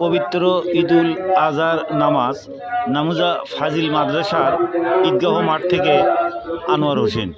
পবিত্র ঈদুল আজহার নামাজ নামুজা ফাজিল মাদ্রাসার ঈদগাহ মাঠ থেকে আনোয়ার হোসেন।